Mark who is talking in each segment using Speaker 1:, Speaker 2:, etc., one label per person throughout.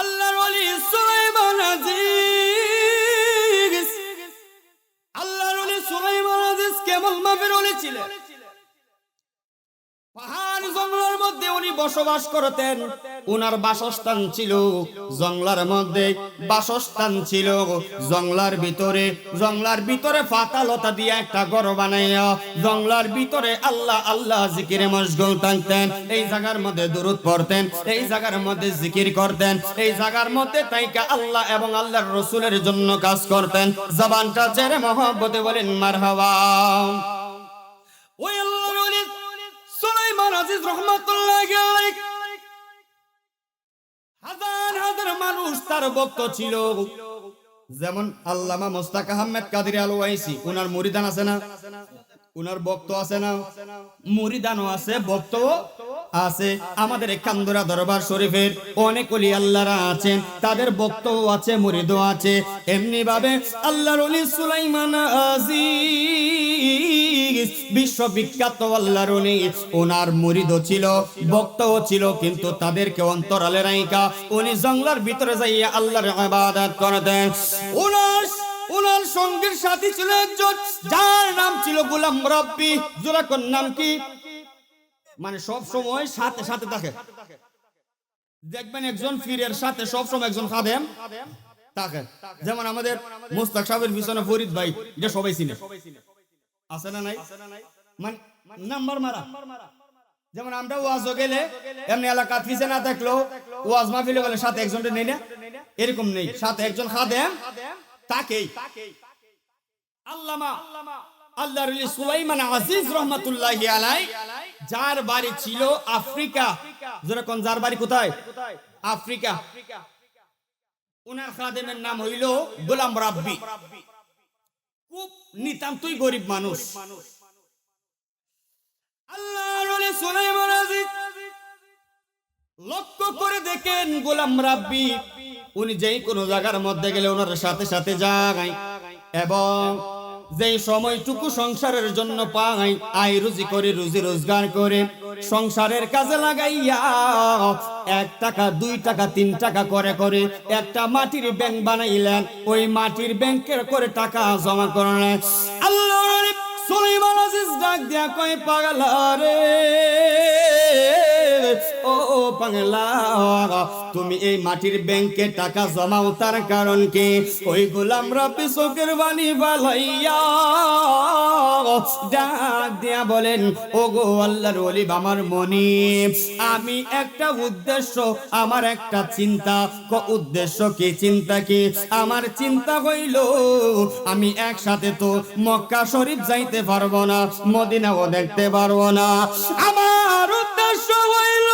Speaker 1: আল্লাহর ওলি সুলাইমান আজিজ। আল্লাহর ওলি সুলাইমান আজিজ কেমন মাপের ওলি ছিলেন? পাহাড় জঙ্গলের মধ্যে উনি বসবাস করতেন। উনার বাসস্থান ছিল জঙ্গলার মধ্যে। বাসস্থান ছিল জঙ্গলার ভিতরে। জঙ্গলার ভিতরে ফাতা লতা দিয়ে একটা ঘর বানাইয়া জঙ্গলার ভিতরে আল্লাহ আল্লাহ জিকিরে মশগুল থাকতেন এই জায়গার মধ্যে দূরত পড়তেন, এই জায়গার মধ্যে জিকির করতেন, এই জায়গার মধ্যে তাইকা আল্লাহ এবং আল্লাহর রসুলের জন্য কাজ করতেন। জবানটা ছেড়ে মহব্বতে বলেন ওলি সুলাইমান আজিজ রহমাতুল্লাহি হাজার হাজার মানুষ তার ভক্ত ছিল। যেমন আল্লামা মোস্তাক আহমেদ কাদির আল ওয়াইসি, উনার মুরিদান আছে না? উনার ভক্ত আছে না? মুরিদানও আছে ভক্ত আছে। আমাদের কান্দুরা দরবার শরীফের অনেক অলি আল্লাহরা আছেন, তাদের বক্তব্য আছে, মুরিদও আছে। এমনি ভাবে আল্লাহর সুলাইমান আজিজ বিশ্ববিখ্যাত আল্লাহর ওনার মুরিদও ছিল বক্তও ছিল, কিন্তু তাদেরকে অন্তরালে রাইকা উনি জঙ্গলার ভিতরে যাইয়া আল্লাহর ইবাদত করতেন। উনার সঙ্গীর সাথী ছিল একজন, যার নাম ছিল গোলাম রব্বি। জোরাকর নাম কি? মানে সব সময় সাথে সাথে থাকে। দেখবেন একজন ফিরের সাথে সব সময় একজন খাদেম থাকে। যেমন আমাদের মুস্তাক সাহেবের পিছনে ফরিদ ভাই, এটা সবাই চিনে। আছে না নাই? মানে নাম্বার মারা। যেমন আমরা ওয়াজ গেলে এমনি এলাকা ফিসে না থাকল ওয়াজ মাহফিলে গেলে সাথে একজন নেই না? এরকম নেই। সাথে একজন খাদেম তাকেই। আল্লামা আল্লাহর ওলি সুলাইমান আজিজ রহমাতুল্লাহি আলাই যার বাড়ি ছিল আফ্রিকা। যেরকম যার বাড়ি কোথায়? আফ্রিকা। উনার খাদেমের নাম হইল গোলাম রাব্বি। খুব নিতান্তই গরিব মানুষ। লক্ষ্য করে দেখেন গোলাম রাব্বি, উনি যেই কোনো জায়গার মধ্যে গেলে ওনার সাথে সাথে যায় এবং যেই সময়টুকু সংসারের জন্য পাই আয় রুজি করে, রুজি রোজগার করে। সংসারের কাজে লাগাইয়া এক টাকা, দুই টাকা, তিন টাকা করে করে। একটা মাটির ব্যাংক বানাইলেন, ওই মাটির ব্যাংকের করে টাকা জমা করলেন। আল্লাহ সুলাইমান আজিজ ডাক দিয়া কয়, পাগলা রে। পাগলা তুমি এই মাটির ব্যাংকে টাকা জমাও, তার কারণ কি? ওই গোলাম রবি চোখের বাণী বালাইয়া। বলেন ও গো আল্লাহর ওলি আমার মনি, আমি একটা উদ্দেশ্য, আমার একটা চিন্তা। ক উদ্দেশ্য কি, চিন্তা কি? আমার চিন্তা হইল, আমি একসাথে তো মক্কা শরীফ যাইতে পারব না, মদিনাও দেখতে পারব না। আমার উদ্দেশ্য হইল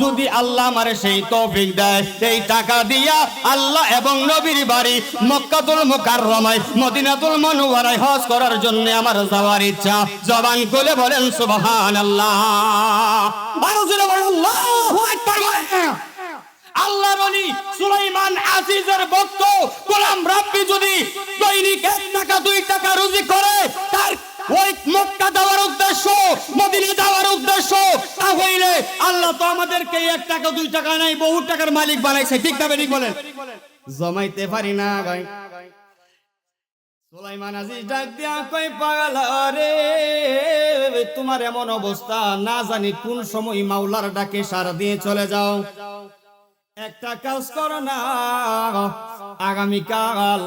Speaker 1: যদি আল্লাহ আমারে সেই তৌফিক দেয়, সেই টাকা দিয়া আল্লাহ এবং নবীর বাড়ি মক্কাতুল মুকাররমায়, মদিনাতুল মনোয়ারায় হজ করার জন্য আমার যাওয়ার ইচ্ছা। জবান খুলে বলেন বলেন, আল্লাহু আকবার আল্লাহর অলি সুলাইমান আজিজের ভক্ত আল্লাহ তো আমাদেরকে এক টাকা, দুই টাকা নাই বহু টাকার মালিক বানাইছে। ঠিক না ঠিক বলেন। জমাইতে পারি না ভাই। সুলাইমান আজিজ ডাক দিয়া কই পাগল রে তোমার এমন অবস্থা, না জানি কোন সময় মাওলার ডাকে সারা দিয়ে চলে যাও। একটা কাজ করো না, আগামীকাল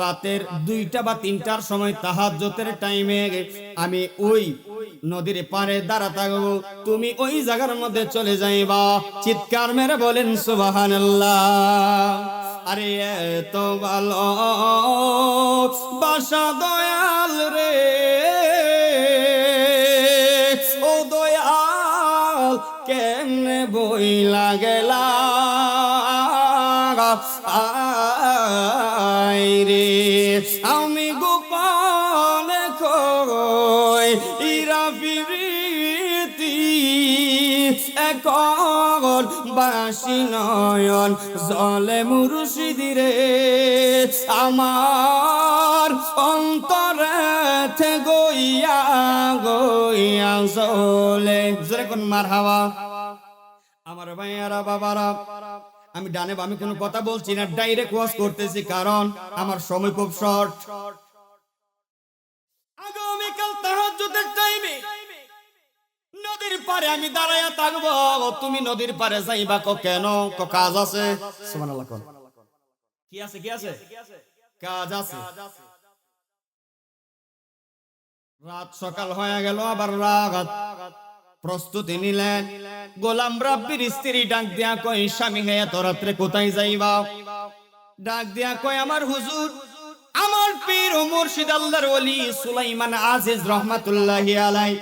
Speaker 1: রাতের দুইটা বা তিনটার সময় তাহাজ্জতের টাইমে আমি ওই নদীর পারে দাঁড়া থাকব তুমি ওই জায়গার মধ্যে চলে যাইবা। চিৎকার মেরে বলেন, সুবহানাল্লাহ। আরে এত ভালো বাসা দয়াল রে। ও দয়াল, কেমনে বই লাগেলা আই গগন বাসি নয়ন, জলে মুর্শিদিরে আমার অন্তরে থে গইয়া গইয়া জলে। যেরকম মার হাওয়া আমার ভাইয়ারা, বাবারা, আমি ডানে বামে কোনো কথা বলছি না ডাইরেক্ট ওয়াজ করতেছি, কারণ আমার সময় খুব শর্ট আগামীকাল তাহাজ্জুদের নদীর পারে আমি দাঁড়াইয়া থাকব। তুমি নদীর পারে যাইবা ক কেন? ক কাজ আছে? সুবহানাল্লাহ কোন। কি আছে কি আছে? কাজ আছে। রাত সকাল হয়ে গেল, আবার রাত। প্রস্তুতি নিলেন। গোলাম রাব্বির স্ত্রী ডাক দিয়া কই স্বামী হে, এত রাত্রে কোথায় যাইবা? ডাক দিয়া কই আমার হুজুর, আমার পীর ও মুর্শিদ আল্লাহর ওলি সুলাইমান আজিজ রহমাতুল্লাহি আলাই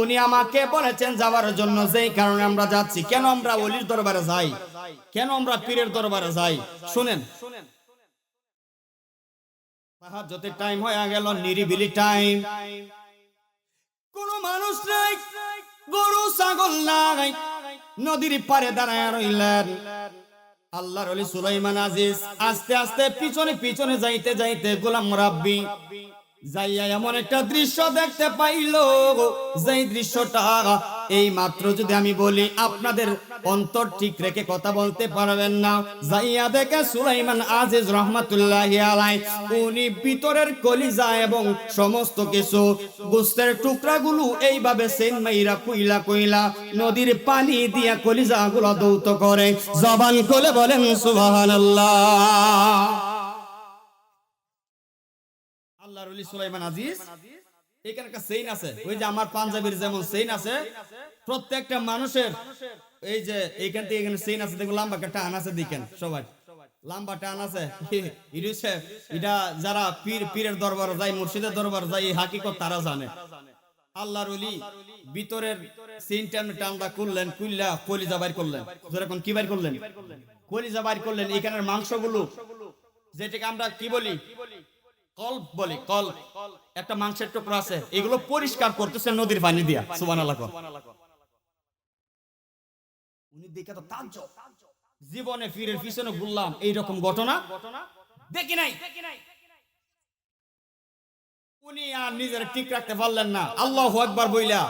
Speaker 1: উনি আমাকে বলেছেন যাওয়ার জন্য, যেই কারণে আমরা যাচ্ছি। কেন আমরা ওলির দরবারে যাই? কেন আমরা পীরের দরবারে যাই? শুনেন। তাহাজ্জুদের টাইম হয়ে গেল, নিরিবিলি টাইম কোন মানুষ নাই, গরু, ছাগল নাই। নদীর পারে দাঁড়ায় রইলেন। আল্লাহর সুলাইমান আজিজ। আস্তে আস্তে পিছনে পিছনে যাইতে যাইতে গোলাম রাব্বি যাইয়া এমন একটা দৃশ্য দেখতে পাইল যেই দৃশ্যটা, এই মাত্র যদি আমি বলি, আপনাদের অন্তর ঠিক রেখে কথা বলতে পারবেন না। যাইয়া দেখে সুলাইমান আজিজ রহমাতুল্লাহ আলাই, উনি ভিতরের কলিজা এবং সমস্ত কিছু, গুস্তের টুকরাগুলো এইভাবে সেন মাইরা কইলা কইলা নদীর পানি দিয়া কলিজা গুলো দৌত করে। জবান খুলে বলেন, সুবহানাল্লাহ। আল্লাহর ওলি হাকিকত তারা জানে। ভিতরের করলেন যেরকম কি বাইর করলেন? করলেন। এখানের যেটাকে আমরা কি বলি? কল্প একটা মাংসের টুকরো আছে, এগুলো পরিষ্কার করতেছে নদীর পানি দিয়া। সুবহানাল্লাহ কর। উনি দেখে তো তাজ্জব। জীবনে পিছনে ঘুরলাম ঘটনা দেখি নাই। উনি আর নিজের ঠিক রাখতে পারলেন না। আল্লাহ একবার বইলা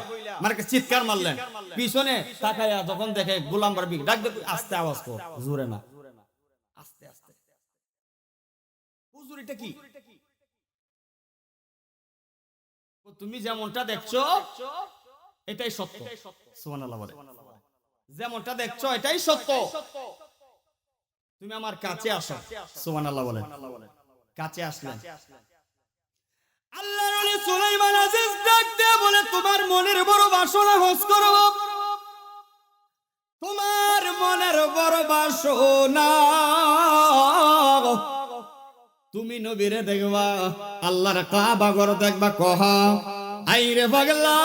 Speaker 1: মানে চিৎকার মারলেন। পিছনে তাকায়া যখন দেখে গোলাম বারবি ডাক আস্তে আওয়াজ কর, জোরে না। আস্তে আস্তে। কি? তুমি যেমনটা দেখছ এটাই সত্য। সুবহানাল্লাহ বলে। যেমনটা দেখছ এটাই সত্য। তুমি আমার কাছে আসো। সুবহানাল্লাহ বলে। কাছে আসলেন। আল্লাহর ওলি সুলাইমান আজিজ ডাক দিয়ে বলে তোমার মনের বড় বাসনা হোস করব। তোমার মনের বড় বাসনা তুমি নবীরে দেখবা, আল্লাহর কাবা ঘর দেখবা, কহা, আইরে পাগলা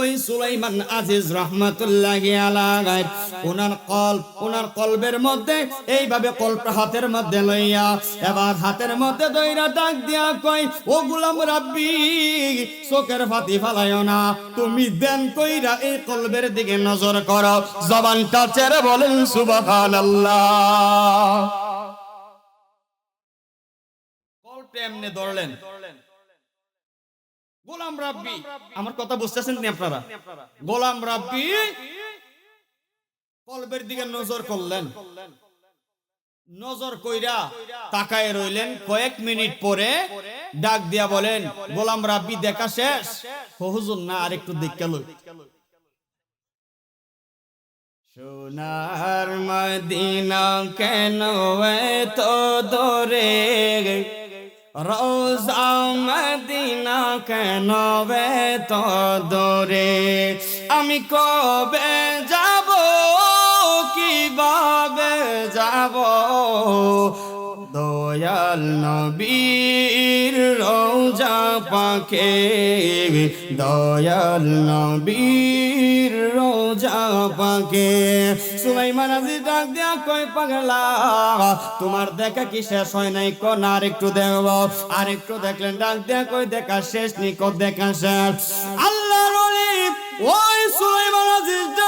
Speaker 1: ওই সুলাইমান আজিজ রহমাতুল্লাহ আলাগায় ওনার কল, ওনার কলবের মধ্যে, এইভাবে কল্প হাতের মধ্যে লইয়া, এবার হাতের মধ্যে দইরা ডাক দিয়া কই ও গুলাম রাব্বি, চোখের ফাতি ফালায় না, তুমি দেন কইরা এই কলবের দিকে নজর করো, জবানটা চেরে বলেন সুবহানাল্লাহ। এমনি ধরলেন। গোলাম রাব্বি আমার কথা বুঝতেছেন নি আপনারা? গোলাম রাব্বি কলবের দিকে নজর করলেন। নজর কইরা তাকায় রইলেন কয়েক মিনিট পরে ডাক দিয়া বলেন গোলাম রাব্বি দেখা শেষ? ও হুজুর না আরেকটু দেখতে লই। সোনার মদিনা কেন এত দরে? রোজা মদিনা কেন এত দরে আমি কবে যাব, কীভাবে যাব? দয়াল নবীর রোজা পাখে, দয়াল নবীর রোজা পাখে সুলাইমান ডাক দিয়া কই পাগলা, তোমার দেখা কি শেষ হয় নাই? কোন, আর একটু দেখব। আর একটু দেখলেন, ডাক দিয়া কই দেখা শেষ নি, কো দেখা শেষ। আল্লাহর ওই সুলাইমান আজি ডাক দিয়া বলে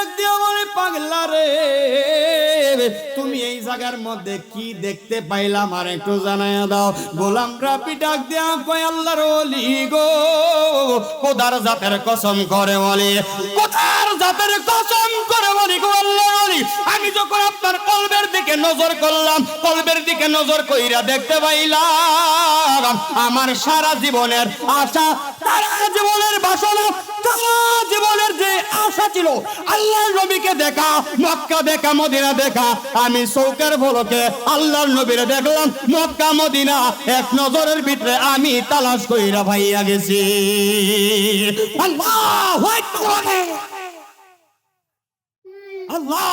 Speaker 1: পাগলা রে। তুমি এই জায়গার মধ্যে কি দেখতে পাইলাম? আর একটু দাও। গোলাম রাপি ডাক দেয়া গো কোদার জাতের কসম করে বলে কোথার জাতের কসম করে বলি গো আল্লাহর ওলি। আমি যখন আপনার কলবের দিকে নজর করলাম, কলবের দিকে নজর কইরা দেখতে পাইলাম, আমার সারা জীবনের আশা, সারা জীবনের বাসনা ছিল। আল্লাহর নবীকে দেখা, মক্কা দেখা, মদিনা দেখা। আমি চৌকের ভোলকে আল্লাহর নবীরে দেখলাম, মক্কা, মদিনা। এক নজরের ভিতরে আমি তালাশ কইরা ভাইয়া গেছি। আল্লাহ আল্লাহ